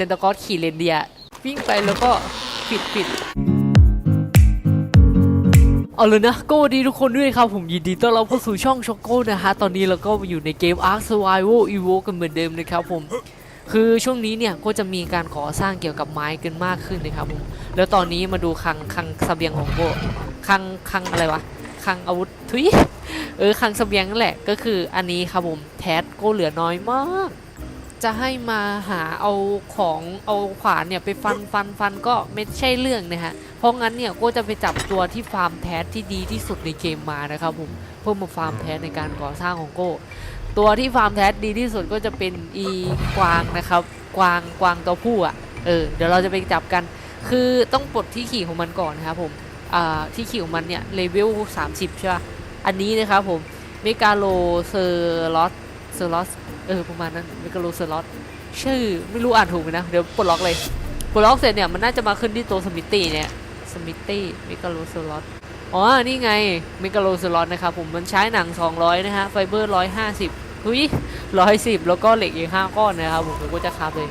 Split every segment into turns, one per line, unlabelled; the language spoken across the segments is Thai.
ซนตาคอสขี่เรนเดียร์วิ่งไปแล้วก็ปิดปิดเอาเลยนะก็วัสดีทุกคนด้วยครับ ผมยินดีต้อนรับเข้าสู่ช่องช็อกโก้นะฮะ ตอนนี้เราก็อยู่ในเกม Ark Survival Evo กันเหมือนเดิมนะครับผม คือช่วงนี้เนี่ยก็จะมีการก่อสร้างเกี่ยวกับไม้กันมากขึ้นนะครับผม แล้วตอนนี้มาดูคังคังเสบียงของโกคังคังอะไรวะ คังอาวุธทุยเออคังเสบียงนั่นแหละก็คืออันนี้ครับผมแทสโกเหลือน้อยมาก จะให้มาหาเอาของเอาขวานเนี่ยไปฟันฟันฟันก็ไม่ใช่เรื่องนะฮะ เพราะงั้นเนี่ยก็จะไปจับตัวที่ฟาร์มแทสที่ดีที่สุดในเกมมานะครับผมเพื่อมาฟาร์มแทสในการก่อสร้างของโก้ ตัวที่ฟาร์มแทสดีที่สุดก็จะเป็นอีกวางนะครับ กวางกวางตัวผู้อะเออเดี๋ยวเราจะไปจับกัน คือต้องปลดที่ขี่ของมันก่อนนะครับผมอ่าที่ขี่ของมันเนี่ยเลเวล30 ใช่ป่ะอันนี้นะครับผมเมกาโลเซอร์ลอส เซอร์ลอสเออประมาณนั้นเมกาโลเซอร์ลอสชื่อไม่รู้อ่านถูกไหมนะ เดี๋ยวปลดล็อกเลยปลดล็อกเสร็จเนี่ยมันน่าจะมาขึ้นที่ตัวสมิตี้เนี่ยสมิตี้เมกาโลเซอร์ลอสอ๋อ นี่ไงเมกาโลเซอร์ลอสนะครับผมมันใช้หนัง 200 นะฮะไฟเบอร์ 150หุ้ย110 แล้วก็เหล็กอีก 5 ก้อนนะครับผมผมก็จะคาบเลย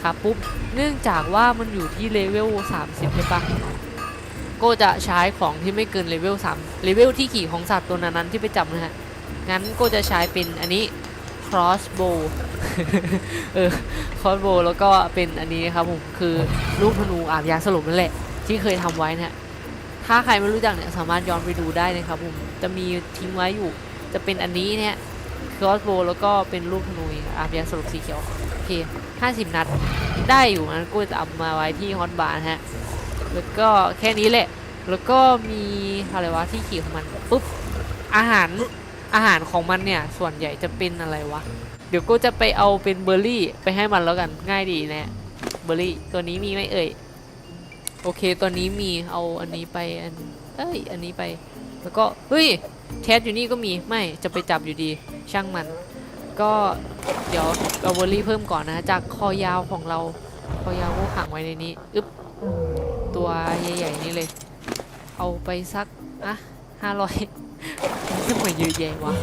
คาบปุ๊บเนื่องจากว่ามันอยู่ที่เลเวล 30 ใช่ปะก็จะใช้ของที่ไม่เกินเลเวล 3 เลเวลที่ขี่ของสัตว์ตัวนั้นๆที่ไปจับนะฮะ งั้นก็จะใช้เป็นอันนี้ crossbow เออ crossbow แล้วก็เป็นอันนี้ครับผมคือลูกธนูอาบยาสลบนั่นแหละ ที่เคยทำไว้นะถ้าใครไม่รู้จักเนี่ยสามารถย้อนไปดูได้นะครับผมจะมีทิ้งไว้อยู่ จะเป็นอันนี้เนี่ย crossbow แล้วก็เป็นลูกธนูอาบยาสลบสีเขียวโอเค50นัดได้อยู่งั้นก็จะเอามาไว้ที่ฮอตบาร์ฮะแล้วก็แค่นี้แหละ แล้วก็มีอะไรวะที่ขี่ของมันปุ๊บอาหาร อาหารของมันเนี่ย ส่วนใหญ่จะเป็นอะไรวะ เดี๋ยวก็จะไปเอาเป็นเบอร์รี่ไปให้มันแล้วกันง่ายดีนะเบอร์รี่ตัวนี้มีไหมเอ่ย โอเคตัวนี้มีเอาอันนี้ไปอันเอ้ยอันนี้ไป แล้วก็เฮ้ยแคทอยู่นี่ก็มีไม่จะไปจับอยู่ดีช่างมัน ก็เดี๋ยวเอาเบอร์รี่เพิ่มก่อนนะ จากคอยาวของเราคอยาวก็ขังไว้ในนี้อึ๊บตัวใหญ่ๆนี่เลย เอาไปสักอะห้าร้อย ทำไมเยอะแยะวะ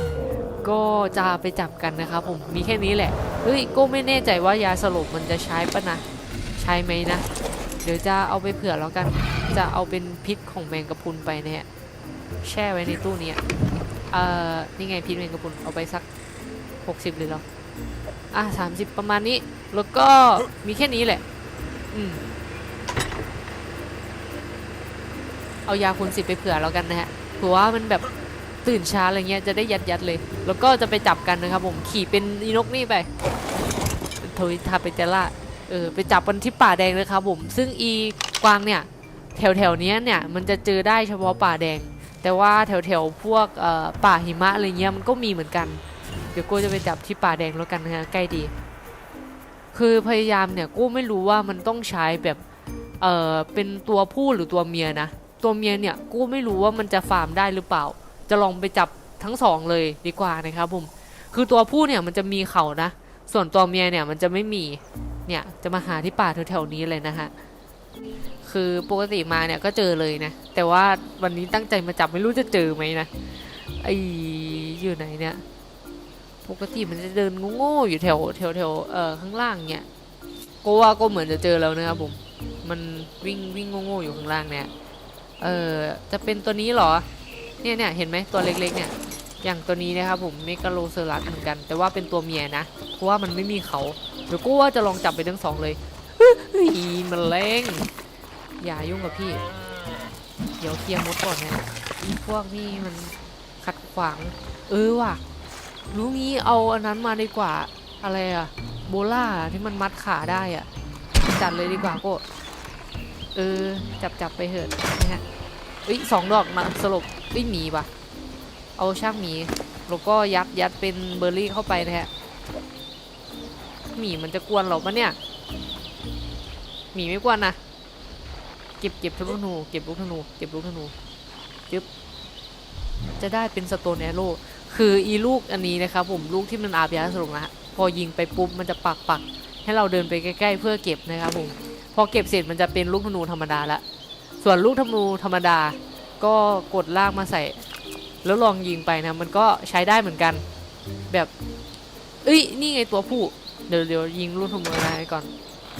ก็จะไปจับกันนะครับผมมีแค่นี้แหละ เฮ้ยก็ไม่แน่ใจว่ายาสลบมันจะใช้ปะนะ ใช้ไหมนะ เดี๋ยวจะเอาไปเผื่อแล้วกัน จะเอาเป็นพิษของแมงกะพรุนไปนะฮะ แช่ไว้ในตู้นี้เอ่อ นี่ไงพิษแมงกะพรุนเอาไปสัก 60เลยเหรอ อะ30 ประมาณนี้ แล้วก็มีแค่นี้แหละ อืมเอายาคูณสิบไปเผื่อแล้วกันนะฮะเผื่อว่ามันแบบ ตื่นช้าอะไรเงี้ยจะได้ยัดยัดๆเลย แล้วก็จะไปจับกันนะครับผมขี่เป็นอีนกนี่ไปโทยทาไปเจล่าเออไปจับกันที่ป่าแดงเลยครับผม ซึ่งอีกวางเนี่ยแถวแถวๆนี้เนี่ยมันจะเจอได้เฉพาะป่าแดง แต่ว่าแถวแถวๆพวกป่าหิมะอะไรเงี้ยมันก็มีเหมือนกัน เดี๋ยวกูจะไปจับที่ป่าแดงแล้วกันนะฮะใกล้ดี คือพยายามเนี่ยกูไม่รู้ว่ามันต้องใช้แบบเออเป็นตัวผู้หรือตัวเมียนะ ตัวเมียเนี่ยกูไม่รู้ว่ามันจะฟาร์มได้หรือเปล่า จะลองไปจับทั้งสองเลยดีกว่านะครับผม คือตัวผู้เนี่ยมันจะมีเขานะ ส่วนตัวเมียเนี่ยมันจะไม่มี เนี่ยจะมาหาที่ป่าแถวๆนี้เลยนะฮะ คือปกติมาเนี่ยก็เจอเลยนะ แต่ว่าวันนี้ตั้งใจมาจับไม่รู้จะเจอไหมนะ ไออยู่ไหนเนี่ย ปกติมันจะเดินโง่ๆอยู่แถวแถวแถวเอ่อข้างล่างเนี่ยก็ว่าก็เหมือนจะเจอแล้วนะครับผม มันวิ่งวิ่งโง่ๆอยู่ข้างล่างเนี่ย เออจะเป็นตัวนี้เหรอ เนี่ยเนี่ยเห็นไหมตัวเล็กๆเนี่ยอย่างตัวนี้นะครับผมเมกาโลเซอรัสเหมือนกัน แต่ว่าเป็นตัวเมียนะเพราะว่ามันไม่มีเขาเดี๋ยวกูว่าจะลองจับไปทั้งสองเลยเฮ้ยมันแรงอย่ายุ่งกับพี่ เดี๋ยวเคลียร์มดก่อนนะอีพวกนี้มันขัดขวาง เออว่ะ รู้งี้เอาอันนั้นมาดีกว่าอะไรอะโบล่าที่มันมัดขาได้อะจัดเลยดีกว่าโก็เออจับจับไปเถอะนะฮะ อ้ยสองดอกนะสรุปเอ้ยหมีปะเอาช่างหมีแล้วก็ยัดยัดเป็นเบอร์รี่เข้าไปนะฮะหมีมันจะกวนเราปะเนี่ยหมีไม่กวนนะเก็บเก็บทุกลูกธนูเก็บลูกธนูเก็บลูกธนูจึ๊บจะได้เป็นสโตนแอโร่คืออีลูกอันนี้นะครับผมลูกที่มันอาบยาสลบนะฮะพอยิงไปปุ๊บมันจะปักปักให้เราเดินไปใกล้ ๆ เพื่อเก็บนะครับผมพอเก็บเสร็จมันจะเป็นลูกธนูธรรมดาละ ส่วนลูกธนูธรรมดาก็กดลากมาใส่ แล้วลองยิงไปนะ มันก็ใช้ได้เหมือนกัน แบบเอ้ยนี่ไงตัวผู้เดี๋ยวเดี๋ยวยิงลูกธนูอะไรก่อน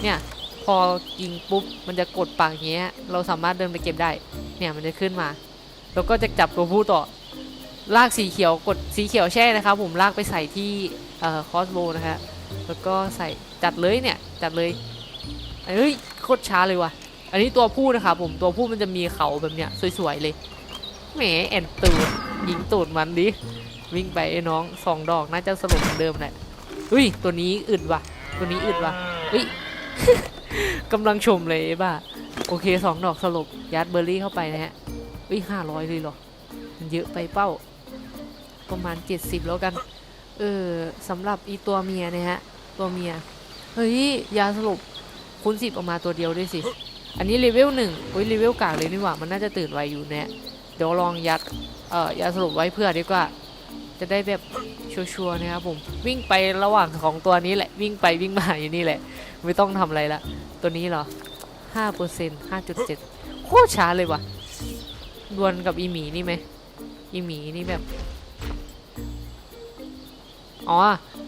เนี่ยพอยิงปุ๊บมันจะกดปากอย่างเงี้ย เราสามารถเดินไปเก็บได้ เนี่ยมันจะขึ้นมา แล้วก็จะจับตัวผู้ต่อ ลากสีเขียวกดสีเขียวแช่นะครับ ผมลากไปใส่ที่เอ่อคอสโบนะฮะแล้วก็ใส่จัดเลยเนี่ย จัดเลยเฮ้ยโคตรช้าเลยว่ะ อันนี้ตัวผู้นะครับผมตัวผู้มันจะมีเขาแบบเนี้ยสวยๆเลยแหมแอนตูดยิงตูดมันดิวิ่งไปไอ้น้องสองดอกน่าจะสลบเหมือนเดิมแหละเฮ้ยตัวนี้อึดว่ะ ตัวนี้อึดว่ะเฮ้ยกำลังชมเลยบ้าโอเคสองดอกสลบยัดเบอร์รี่เข้าไปนะฮะเฮ้ยห้าร้อยเลยเหรอมันเยอะไปเป้า ประมาณ70แล้วกัน เออสำหรับอีตัวเมียเนี่ยฮะ ตัวเมีย เฮ้ย ยาสลบคูณสิบออกมาตัวเดียวด้วยสิ อันนี้เลเวลหนึ่งโอ้ยเลเวลกลางเลยนี่หว่า มันน่าจะตื่นไวอยู่เนี่ยเดี๋ยวลองยัด เอ่อ ยาสลบไว้เพื่อดีกว่า จะได้แบบชัวร์ๆนะครับผม วิ่งไประหว่างของตัวนี้แหละ วิ่งไปวิ่งมาอยู่นี่แหละ ไม่ต้องทำอะไรละ ตัวนี้เหรอห้าเปอร์เซ็นต์ห้าจุดเจ็ดโคตรช้าเลยว่ะ ดวลกับอีหมีนี่ไหม อีหมีนี่แบบ อ๋อ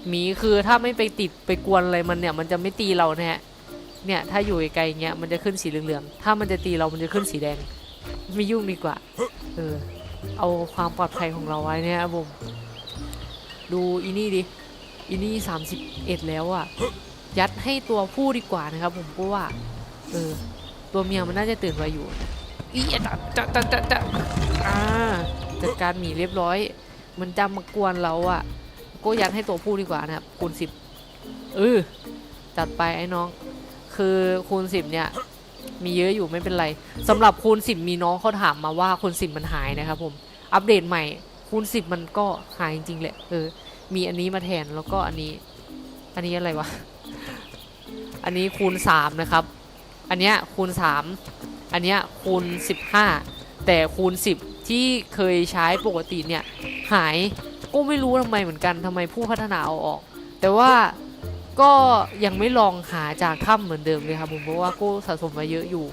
หมีคือถ้าไม่ไปติดไปกวนอะไรมันเนี่ย มันจะไม่ตีเรานะฮะ เนี่ยถ้าอยู่ไกลๆเงี้ยมันจะขึ้นสีเหลืองๆ ถ้ามันจะตีเรามันจะขึ้นสีแดง ไม่ยุ่งดีกว่า เออ เอาความปลอดภัยของเราไว้เนี่ยครับผมดูอีนี่ดิ อีนี่สามสิบเอ็ดแล้วอะยัดให้ตัวผู้ดีกว่านะครับ ผมเพราะว่า เออ ตัวเมียมันน่าจะตื่นไวอยู่อีจะจะจะจะจะอ่าจัดการหมีเรียบร้อย มันจะมากวนเราอะก็ยัดให้ตัวผู้ดีกว่านะครับคูณสิบเออจัดไปไอ้น้อง คือคูณสิบเนี่ยมีเยอะอยู่ไม่เป็นไรสำหรับคูณสิบมีน้องเขาถามมาว่าคูณสิบมันหายนะครับผมอัปเดตใหม่คูณสิบมันก็หายจริงๆแหละเออมีอันนี้มาแทนแล้วก็อันนี้ อันนี้อะไรวะอันนี้คูณสามนะครับ อันเนี้ยคูณสามอันเนี้ยคูณ15แต่คูณ10ที่เคยใช้ปกติเนี่ยหายก็ไม่รู้ทำไมเหมือนกันทำไมผู้พัฒนาเอาออก แต่ว่า ก็ยังไม่ลองหาจากถ้ำเหมือนเดิมเลยครับผมเพราะว่าก็สะสมมาเยอะอยู่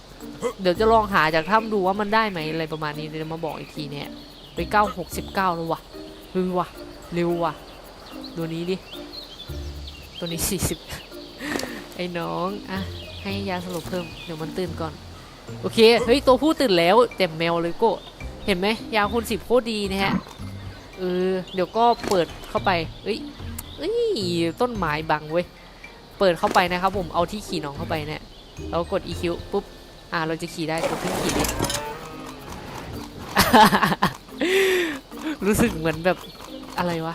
เดี๋ยวจะลองหาจากถ้ำดูว่ามันได้ไหมอะไรประมาณนี้เดี๋ยวมาบอกอีกทีเนี่ยไปเก้าหกสิบเก้าแล้ววะเร็ววะเร็ววะตัวนี้ดิตัวนี้สี่สิบไอ้น้องอะให้ยาสลบเพิ่มเดี๋ยวมันตื่นก่อน โอเคเฮ้ยตัวผู้ตื่นแล้วเต็มแมวเลยโก็เห็นไหมยาคูณสิบโคตรดีนะฮะเออเดี๋ยวก็เปิดเข้าไปเอ้ย เอ้ยต้นไม้บังเว้ย เปิดเข้าไปนะครับผมเอาที่ขี่น้องเข้าไปเนี่ยเรากด EQ ปุ๊บ อ่าเราจะขี่ได้กดที่ขี่ดิรู้สึกเหมือนแบบอะไรวะ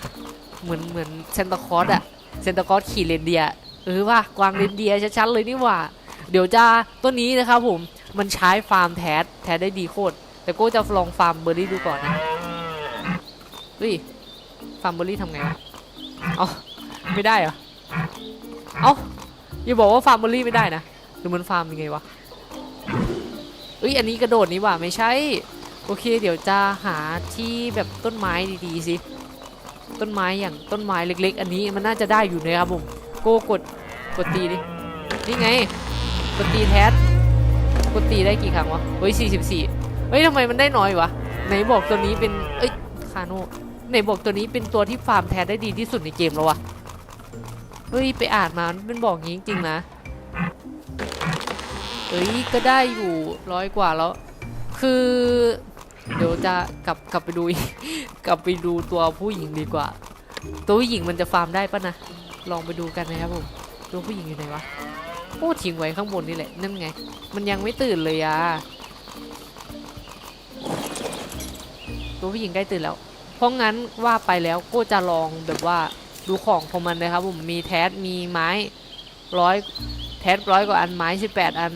เหมือนเหมือนเซนตาคอสอะเซนตาคอสขี่เรนเดียร์เออว่ะกวางเรนเดียร์ชัดๆเลยนี่หว่า เดี๋ยวจะต้นนี้นะครับผมมันใช้ฟาร์มแทสแทสได้ดีโคตรแต่ก็จะลองฟาร์มเบอร์รี่ดูก่อนนะเฮ้ยฟาร์มเบอร์รี่ทำไงวะ เอาไม่ได้เหรอ เอาอย่าบอกว่าฟาร์มเบอรี่ไม่ได้นะหรือมันฟาร์มยังไงวะเอ้ยอันนี้กระโดดนี่ว่าไม่ใช่ โอเค เดี๋ยวจะหาที่แบบต้นไม้ดีๆสิต้นไม้อย่างต้นไม้เล็ก ๆ อันนี้มันน่าจะได้อยู่นะครับผมโก้กดกดตีดินี่ไงกดตีแทสกดตีได้กี่ครั้งวะเฮ้ย44เฮ้ยทำไมมันได้น้อยวะไหนบอกตัวนี้เป็นเอ้ยคาโน่ ไหนบอกตัวนี้เป็นตัวที่ฟาร์มแทสได้ดีที่สุดในเกมแล้ววะเฮ้ยไปอ่านมามันเป็นบอกงี้จริงๆนะเฮ้ยก็ได้อยู่ร้อยกว่าแล้ว คือ เดี๋ยวจะกลับกลับไปดูกกลับไปดูตัวผู้หญิงดีกว่า ตัวผู้หญิงมันจะฟาร์มได้ปะนะลองไปดูกันนะครับผมตัวผู้หญิงอยู่ไหนวะโอ้ทิ้งไว้ข้างบนนี่แหละนั่นไง มันยังไม่ตื่นเลยอะตัวผู้หญิงใกล้ตื่นแล้ว เพราะงั้นว่าไปแล้วก็จะลองแบบว่าดูของของมันเลยครับผมมีแทสมีไม้ร้อยแทสร้อยกว่าอันไม้สิบแปดอัน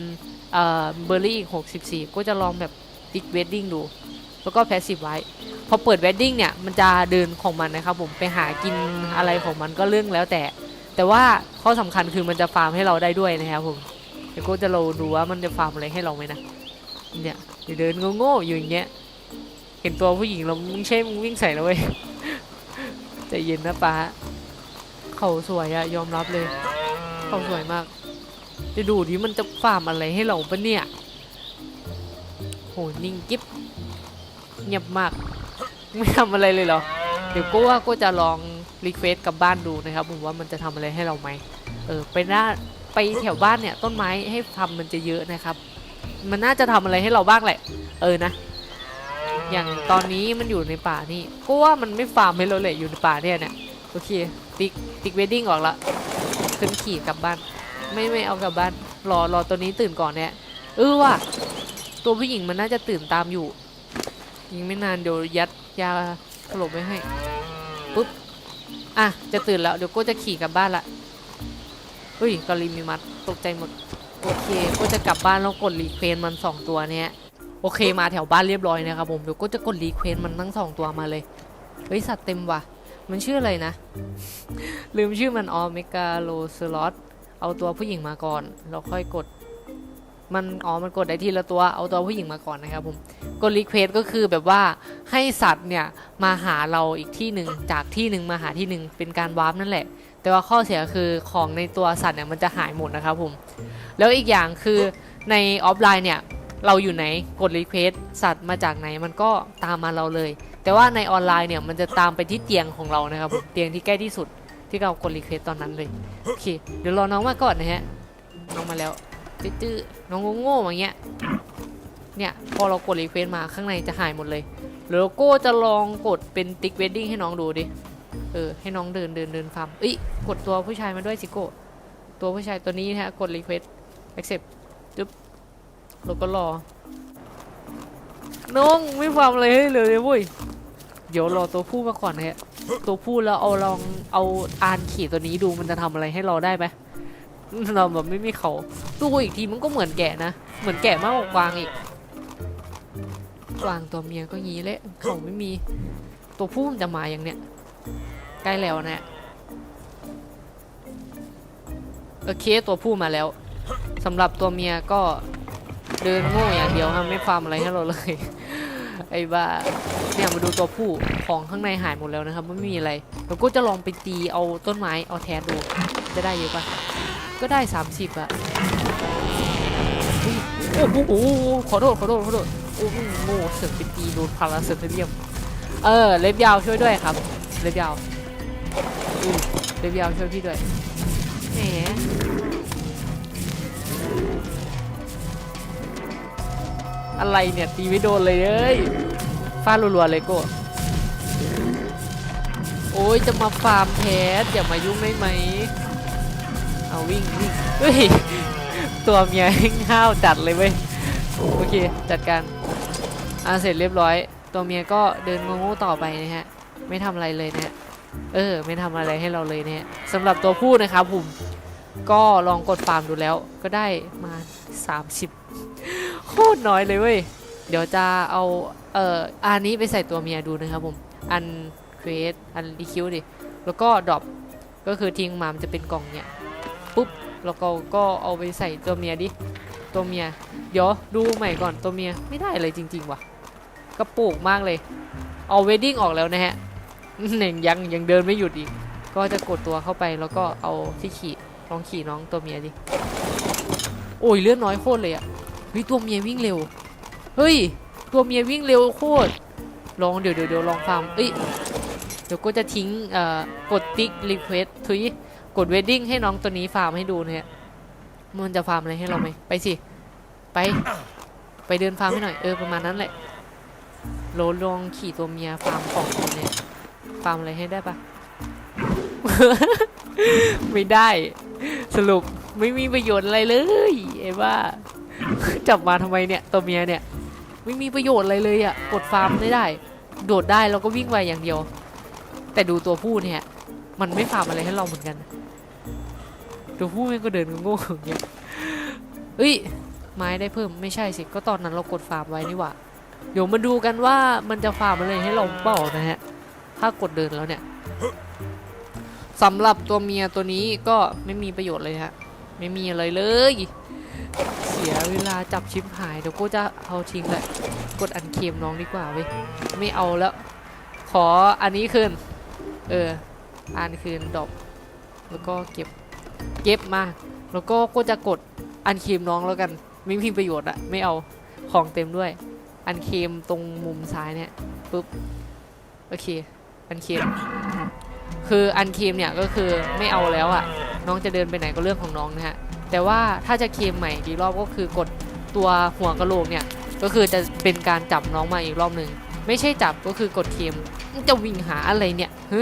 เอ่อเบอร์รี่อีกหกสิบสี่ก็จะลองแบบติ๊กเวดดิ้งดู แล้วก็แพสซีฟไว้ พอเปิดเวดดิ้งเนี่ย มันจะเดินของมันนะครับผมไปหากินอะไรของมันก็เรื่องแล้วแต่ แต่ว่าข้อสำคัญคือมันจะฟาร์มให้เราได้ด้วยนะครับผมเดี๋ยวก็จะเราดูว่ามันจะฟาร์มอะไรให้เราไหมนะเนี่ยเดี๋ยวเดินโง่ๆอยู่อย่างเงี้ย เห็นตัวผู้หญิงเรามึงใช่มึงวิ่งใส่แล้วเว้ยใจเย็นนะป้าเขาสวยอะยอมรับเลย เขาสวยมากจะดูดิมันจะฟาร์มอะไรให้เราปะเนี่ยโหนิ่งกิ๊บเงียบมาก ไม่ทำอะไรเลยเหรอ เดี๋ยวก็ว่าก็จะลองรีเควสกับบ้านดูนะครับผมว่ามันจะทำอะไรให้เราไหมเออไปหน้าไปแถวบ้านเนี่ยต้นไม้ให้ทำมันจะเยอะนะครับ มันน่าจะทำอะไรให้เราบ้างแหละ เออนะ อย่างตอนนี้มันอยู่ในป่านี่ก็ว่ามันไม่ฟาร์มให้เราเลยอยู่ในป่าเนี่ยเนี่ยโอเค ติ๊กติ๊กเวดดิ้งออกละขึ้นขี่กลับบ้าน ไม่ไม่เอากลับบ้านรอรอตัวนี้ตื่นก่อนเนี่ยเออว่ะตัวผู้หญิงมันน่าจะตื่นตามอยู่ยิงไม่นานเดี๋ยวยัดยาสลบไว้ให้ปุ๊บอะจะตื่นแล้วเดี๋ยวก็จะขี่กลับบ้านละเฮ้ยกอลีมีมัดตกใจหมดโอเคก็จะกลับบ้านแล้วกดรีเควสมันสองตัวเนี้ย โอเคมาแถวบ้านเรียบร้อยนะครับผมเดี๋ยวก็จะกดรีเควสมันทั้งสองตัวมาเลย เฮ้ยสัตว์เต็มว่ะ มันชื่ออะไรนะ ลืมชื่อมันออเมกาโลซลอตเอาตัวผู้หญิงมาก่อนแล้วค่อยกด มันอ๋อมันกดได้ทีละตัวเอาตัวผู้หญิงมาก่อนนะครับผมกดรีเควสก็คือแบบว่าให้สัตว์เนี่ยมาหาเราอีกที่หนึ่งจากที่หนึ่งมาหาที่หนึ่งเป็นการวาร์ปนั่นแหละ แต่ว่าข้อเสียคือของในตัวสัตว์เนี่ยมันจะหายหมดนะครับผมแล้วอีกอย่างคือในออฟไลน์เนี่ย เราอยู่ไหนกดรีเควสสัตว์มาจากไหนมันก็ตามมาเราเลย แต่ว่าในออนไลน์เนี่ยมันจะตามไปที่เตียงของเรานะครับ เตียงที่ใกล้ที่สุดที่เรากดรีเควสตอนนั้นเลยโอเคเดี๋ยวรอน้องมาก่อนนะฮะน้องมาแล้วจื้อน้องโง่ๆอย่างเงี้ยเนี่ยพอเรากดรีเควสมาข้างในจะหายหมดเลยแล้วโก้จะลองกดเป็นติ๊กเวดดิ้งให้น้องดูดิเออให้น้องเดินเดินเดินฟาร์มเอ้ยกดตัวผู้ชายมาด้วยสิโก้ตัวผู้ชายตัวนี้นะฮะกดรีเควส accept จึ๊บ แล้วก็รอ น้องไม่ฟังอะไรให้เลยเว้ย เดี๋ยวรอตัวผู้มาก่อนฮะ ตัวผู้แล้วเอาลองเอาอานขี่ตัวนี้ดูมันจะทำอะไรให้เราได้ไหมเราแบบไม่มีเขาตัวอีกทีมันก็เหมือนแกะนะ เหมือนแกะมากกว่ากวางอีก กวางตัวเมียก็งี้แหละเขาไม่มี ตัวผู้มันจะมาอย่างเนี้ย ใกล้แล้วนะโอเคตัวผู้มาแล้วสำหรับตัวเมียก็ เดินโง่อย่างเดียวครับไม่ฟาร์มอะไรให้เราเลย ไอ้บ้าเนี่ยมาดูตัวผู้ของข้างในหายหมดแล้วนะครับไม่มีอะไรเราก็จะลองไปตีเอาต้นไม้เอาแทนดู จะได้เยอะปะก็ได้ 30อะโอ้โหขอโทษขอโทษขอโทษโอ้โหโง่เสือกไปตีโดนพาราเซเทียมเออเล็บยาวช่วยด้วยครับ เล็บยาวเล็บยาวช่วยพี่ด้วยแหม อะไรเนี่ย ตีไม่โดนเลยเอ้ยฟาดรัวๆเลยโก็โอ้ยจะมาฟาร์มแพทอย่ามายุ่งได้ไหม เอาวิ่งวิ่งเฮ้ย ตัวเมียห้าวจัดเลยเว้ย โอเค จัดการอ่าเสร็จเรียบร้อย ตัวเมียก็เดินงงๆต่อไปนะฮะ ไม่ทำอะไรเลยนะฮะ เออ ไม่ทำอะไรให้เราเลยเนี่ยสำหรับตัวผู้นะครับผม ก็ลองกดฟาร์มดูแล้ว ก็ได้มา 30 โคตรน้อยเลยเว้ย เดี๋ยวจะเอาเอ่ออันนี้ไปใส่ตัวเมียดูนะครับผม อันครีเอทอันรีคิวดิ แล้วก็ดรอปก็คือทิ้งมามันจะเป็นกล่องเนี่ยปุ๊บแล้วก็ก็เอาไปใส่ตัวเมียดิ ตัวเมีย เดี๋ยวดูใหม่ก่อนตัวเมียไม่ได้เลยจริง ๆ ว่ะ กระปุกมากเลย เอาเวดดิ้งออกแล้วนะฮะหนึ่งยังยังเดินไม่หยุดอีก ก็จะกดตัวเข้าไปแล้วก็เอาที่ขี่ลองขี่น้องตัวเมียดิ โอ้ยเลือดน้อยโคตรเลยอะ เฮ้ยตัวเมียวิ่งเร็ว เฮ้ย ตัวเมียวิ่งเร็วโคตร ลองเดี๋ยวเดี๋ยวเดี๋ยวลองฟาร์มเอ้ย เดี๋ยวก็จะทิ้งเอ่อกดติ๊กรีเควสทุยกดเวดดิ้งให้น้องตัวนี้ฟาร์มให้ดูนะฮะมันจะฟาร์มอะไรให้เราไหมไปสิ ไป ไปเดินฟาร์มให้หน่อย เออประมาณนั้นแหละโลลองขี่ตัวเมียฟาร์มของตัวเนี่ยฟาร์มอะไรให้ได้ปะไม่ได้ สรุปไม่มีประโยชน์อะไรเลยไอ้ว่า จับมาทำไมเนี่ยตัวเมียเนี่ย ไม่มีประโยชน์อะไรเลยอะกดฟาร์มไม่ได้ โดดได้แล้วก็วิ่งไวอย่างเดียว แต่ดูตัวผู้เนี่ย มันไม่ฟาร์มอะไรให้เราเหมือนกัน ตัวผู้มันก็เดินโง่ๆอย่างเงี้ยเอ้ยไม้ได้เพิ่มไม่ใช่สิก็ตอนนั้นเรากดฟาร์มไว้นี่หว่าเดี๋ยวมาดูกันว่ามันจะฟาร์มอะไรให้เราเปล่านะฮะถ้ากดเดินแล้วเนี่ยสำหรับตัวเมียตัวนี้ก็ไม่มีประโยชน์เลยฮะ ไม่มีอะไรเลย เสียเวลาจับชิปหายเดี๋ยวก็จะเอาทิ้งแหละกดอันเคมน้องดีกว่าเว้ยไม่เอาแล้ว ขออันนี้คืนเอออันคืนดอปแล้วก็เก็บเก็บมา แล้วก็ก็จะกดอันเคมน้องแล้วกัน ไม่มีประโยชน์อะไม่เอาของเต็มด้วย อันเคมตรงมุมซ้ายเนี่ยปุ๊บโอเคอันเคมคืออันเคมเนี่ยก็คือไม่เอาแล้วอะน้องจะเดินไปไหนก็เรื่องของน้องนะฮะ แต่ว่าถ้าจะเคลมใหม่อีกรอบก็คือกดตัวหัวกระโหลกเนี่ยก็คือจะเป็นการจับน้องมาอีกรอบหนึ่งไม่ใช่จับก็คือกดเคลมจะวิ่งหาอะไรเนี่ยฮึ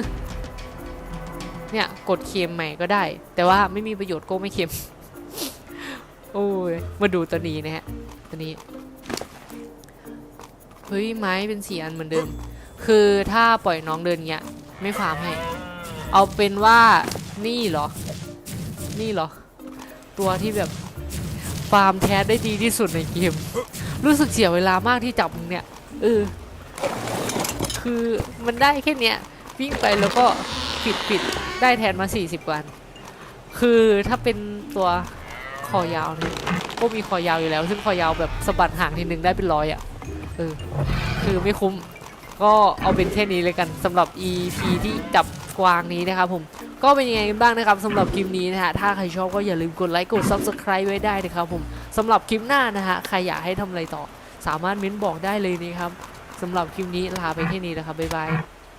เนี่ยกดเคลมใหม่ก็ได้ แต่ว่าไม่มีประโยชน์ก็ไม่เคลมโอ้ยมาดูตัวนี้นะฮะตัวนี้เฮ้ยไม้เป็นสีอันเหมือนเดิม คือถ้าปล่อยน้องเดินเงี้ยไม่ฟาร์มให้ เอาเป็นว่านี่เหรอ นี่เหรอ ตัวที่แบบฟาร์มแท้ได้ดีที่สุดในเกม รู้สึกเสียเวลามากที่จับมึงเนี่ยเออคือมันได้แค่เนี้ยวิ่งไปแล้วก็ปิดปิดได้แทนมา 40 วัน คือถ้าเป็นตัวคอยาวเนี่ยก็มีคอยาวอยู่แล้ว ซึ่งคอยาวแบบสะบัดห่างทีนึงได้เป็นร้อยอะ่ะเออคือไม่คุ้มก็เอาเป็นแค่นี้เลยกันสำหรับ EP ที่จับกวางนี้นะครับผม ก็เป็นยังไงกันบ้างนะครับสำหรับคลิปนี้นะฮะถ้าใครชอบก็อย่าลืมกดไลค์กด Subscribe ไว้ได้นะครับผมสำหรับคลิปหน้านะฮะใครอยากให้ทำอะไรต่อ สามารถเม้นบอกได้เลยนะครับสำหรับคลิปนี้ลาไปแค่นี้นะครับบ๊ายบาย